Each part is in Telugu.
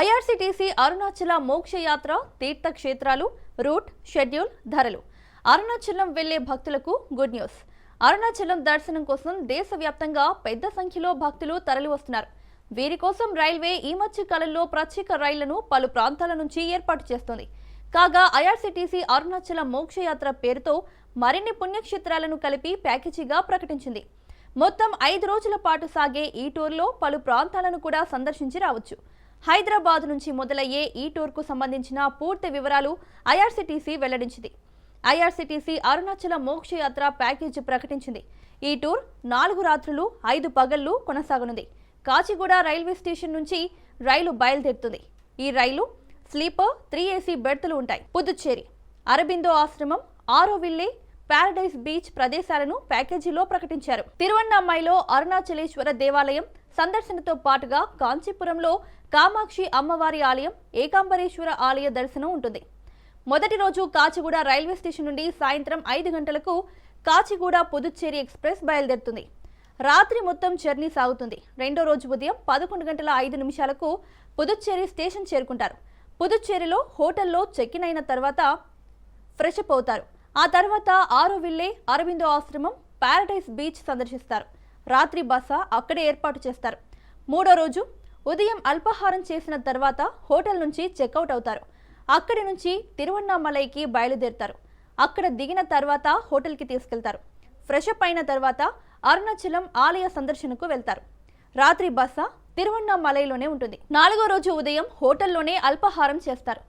ఐఆర్సీటీసీ అరుణాచల మోక్షయాత్ర తీర్థక్షేత్రాలు రూట్ షెడ్యూల్ ధరలు. అరుణాచలం వెళ్ళే భక్తులకు గుడ్ న్యూస్. అరుణాచలం దర్శనం కోసం దేశవ్యాప్తంగా పెద్ద సంఖ్యలో భక్తులు తరలి వస్తున్నారు వీరి కోసం రైల్వే ఈ మధ్య కాలంలో ప్రత్యేక రైళ్ళను పలు ప్రాంతాల నుంచి ఏర్పాటు చేస్తోంది. కాగా ఐఆర్సీటీసీ అరుణాచల మోక్షయాత్ర పేరుతో మరిన్ని పుణ్యక్షేత్రాలను కలిపి ప్యాకేజీగా ప్రకటించింది. మొత్తం ఐదు రోజుల పాటు సాగే ఈ టూర్లో పలు ప్రాంతాలను కూడా సందర్శించి రావచ్చు. హైదరాబాద్ నుంచి మొదలయ్యే ఈ టూర్కు సంబంధించిన పూర్తి వివరాలు ఐఆర్సీటీసీ వెల్లడించింది. ఐఆర్సీటీసీ అరుణాచల మోక్షయాత్ర ప్యాకేజీ ప్రకటించింది. ఈ టూర్ నాలుగు రాత్రులు ఐదు పగళ్ళు కొనసాగనుంది. కాచిగూడ రైల్వే స్టేషన్ నుంచి రైలు బయలుదేరుతుంది. ఈ రైలు స్లీపర్ త్రీ ఏసీ బెర్తులు ఉంటాయి. పుదుచ్చేరి అరబిందో ఆశ్రమం ఆరోవిల్లే పారడైజ్ బీచ్ ప్రదేశాలను ప్యాకేజీలో ప్రకటించారు. తిరువన్నామైలో అరుణాచలేశ్వర దేవాలయం సందర్శనతో పాటుగా కాంచీపురంలో కామాక్షి అమ్మవారి ఆలయం ఏకాంబరేశ్వర ఆలయ దర్శనం ఉంటుంది. మొదటి రోజు కాచిగూడ రైల్వే స్టేషన్ నుండి సాయంత్రం ఐదు గంటలకు కాచిగూడ పుదుచ్చేరి ఎక్స్ప్రెస్ బయలుదేరుతుంది. రాత్రి మొత్తం జర్నీ సాగుతుంది. రెండో రోజు ఉదయం పదకొండు గంటల ఐదు నిమిషాలకు పుదుచ్చేరి స్టేషన్ చేరుకుంటారు. పుదుచ్చేరిలో హోటల్లో చెక్ ఇన్ అయిన తర్వాత ఫ్రెష్ అప్ అవుతారు. ఆ తర్వాత ఆరోవిల్లే అరవిందో ఆశ్రమం పారడైస్ బీచ్ సందర్శిస్తారు. రాత్రి బస అక్కడే ఏర్పాటు చేస్తారు. మూడో రోజు ఉదయం అల్పాహారం చేసిన తర్వాత హోటల్ నుంచి చెక్అవుట్ అవుతారు. అక్కడి నుంచి తిరువన్నామలైకి బయలుదేరుతారు. అక్కడ దిగిన తర్వాత హోటల్కి తీసుకెళ్తారు. ఫ్రెష్ అప్ అయిన తర్వాత అరుణాచలం ఆలయ సందర్శనకు వెళ్తారు. రాత్రి బస తిరువన్నామలైలోనే ఉంటుంది. నాలుగో రోజు ఉదయం హోటల్లోనే అల్పాహారం చేస్తారు.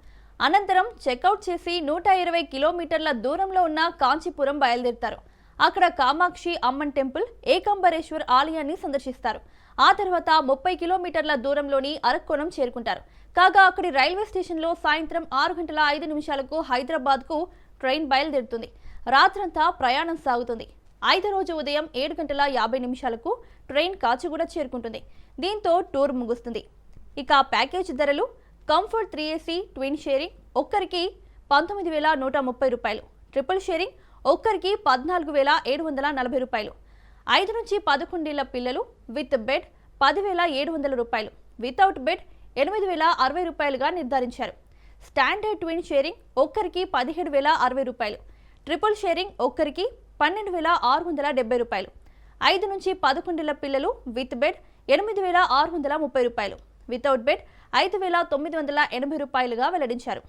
అనంతరం చెక్అవుట్ చేసి నూట ఇరవై కిలోమీటర్ల దూరంలో ఉన్న కాంచీపురం బయలుదేరుతారు. అక్కడ కామాక్షి అమ్మన్ టెంపుల్ ఏకంబరేశ్వర్ ఆలయాన్ని సందర్శిస్తారు. ఆ తర్వాత ముప్పై కిలోమీటర్ల దూరంలోని అరక్కోణం చేరుకుంటారు. కాగా అక్కడి రైల్వే స్టేషన్లో సాయంత్రం ఆరు గంటల ఐదు నిమిషాలకు హైదరాబాద్కు ట్రైన్ బయలుదేరుతుంది. రాత్రంతా ప్రయాణం సాగుతుంది. ఐదో రోజు ఉదయం ఏడు గంటల యాభై నిమిషాలకు ట్రైన్ కాచిగూడ చేరుకుంటుంది. దీంతో టూర్ ముగుస్తుంది. ఇక ప్యాకేజ్ ధరలు comfort three AC twin sharing ఒక్కరికి పంతొమ్మిది వేల నూట ముప్పై రూపాయలు. ట్రిపుల్ షేరింగ్ ఒక్కరికి పద్నాలుగు వేల ఏడు వందల నలభై రూపాయలు. ఐదు నుంచి పదకొండేళ్ళ పిల్లలు విత్ బెడ్ పదివేల ఏడు వందల రూపాయలు. వితౌట్ బెడ్ ఎనిమిది వేల అరవై రూపాయలుగా నిర్ధారించారు. స్టాండర్డ్ ట్విన్ షేరింగ్ ఒక్కరికి పదిహేడు వేల అరవై రూపాయలు. ట్రిపుల్ షేరింగ్ ఒక్కరికి పన్నెండు వేల ఆరు వందల డెబ్బై రూపాయలు. ఐదు నుంచి పదకొండేళ్ళ పిల్లలు విత్ బెడ్ ఎనిమిది వేల ఆరు వందల ముప్పై రూపాయలు. వితౌట్ బెడ్ ఐదు వేల తొమ్మిది వందల ఎనభై రూపాయలుగా వెల్లడించారు.